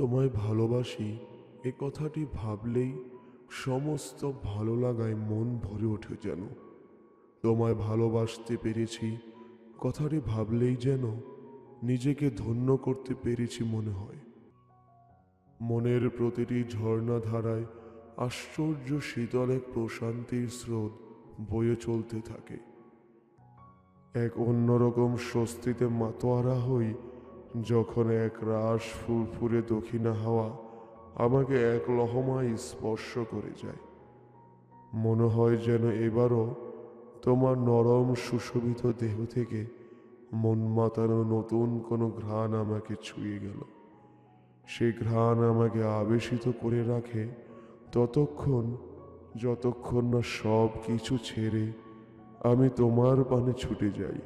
তোমায় ভালোবাসি, এ কথাটি ভাবলেই সমস্ত ভালো লাগায় মন ভরে ওঠে যেন। তোমায় ভালোবাসতে পেরেছি, কথাটি ভাবলেই যেন নিজেকে ধন্য করতে পেরেছি মনে হয়। মনের প্রতিটি ঝর্ণা ধারায় আশ্চর্য শীতল এক প্রশান্তির স্রোত বয়ে চলতে থাকে। এক অন্যরকম স্বস্তিতে মাতোয়ারা হই যখন এক রাস ফুরফুরে দক্ষিণা হাওয়া আমাকে এক লহমায় স্পর্শ করে যায়। মনে হয় যেন এবারও তোমার নরম সুশোভিত দেহ থেকে মন মাতানো নতুন কোনো ঘ্রাণ আমাকে ছুঁয়ে গেল। সেই ঘ্রাণ আমাকে আবেশিত করে রাখে ততক্ষণ, যতক্ষণ না সব কিছু ছেড়ে আমি তোমার পানে ছুটে যাই।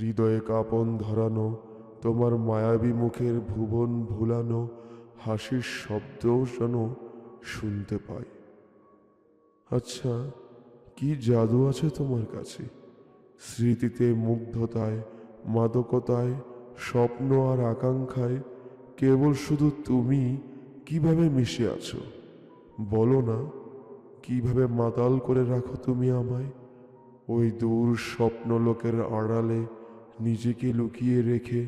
হৃদয়ে কাঁপন ধরানো, তোমার মায়াবী মুখের ভুবন ভুলানো, হাসির শব্দও যেন শুনতে পাই। আচ্ছা কি জাদু আছে তোমার কাছে? স্মৃতিতে, মুগ্ধতায়, মাদকতায়, স্বপ্ন আর আকাঙ্ক্ষায়, কেবল শুধু তুমি কীভাবে মিশে আছো? বলো না, কীভাবে মাতাল করে রাখো তুমি আমায়? ওই দূর স্বপ্ন লোকের আড়ালে নিজেকে লুকিয়ে রেখে